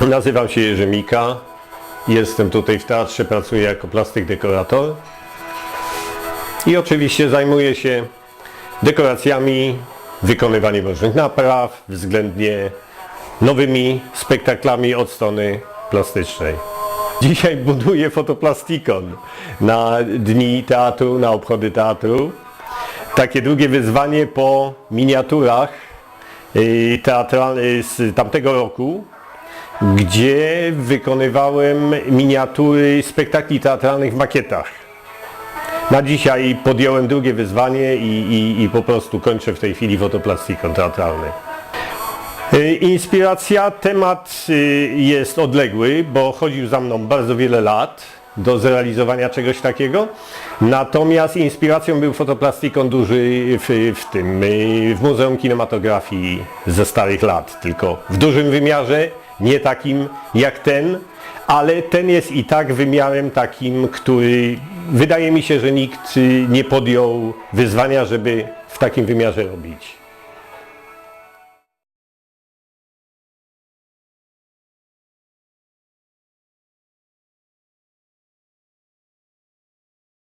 Nazywam się Jerzy Mika. Jestem tutaj w teatrze, pracuję jako plastyk dekorator. I oczywiście zajmuję się dekoracjami, wykonywaniem różnych napraw, względnie nowymi spektaklami od strony plastycznej. Dzisiaj buduję fotoplastikon na dni teatru, na obchody teatru. Takie drugie wyzwanie po miniaturach y, teatralnych z tamtego roku, gdzie wykonywałem miniatury spektakli teatralnych w makietach. Na dzisiaj podjąłem drugie wyzwanie i, i, i po prostu kończę w tej chwili fotoplastikon teatralny. Y, Inspiracja, temat y, jest odległy, bo chodził za mną bardzo wiele lat do zrealizowania czegoś takiego. Natomiast inspiracją był fotoplastikon duży w, w tym, y, w Muzeum Kinematografii ze starych lat, tylko w dużym wymiarze, nie takim jak ten, ale ten jest i tak wymiarem takim, który wydaje mi się, że nikt nie podjął wyzwania, żeby w takim wymiarze robić.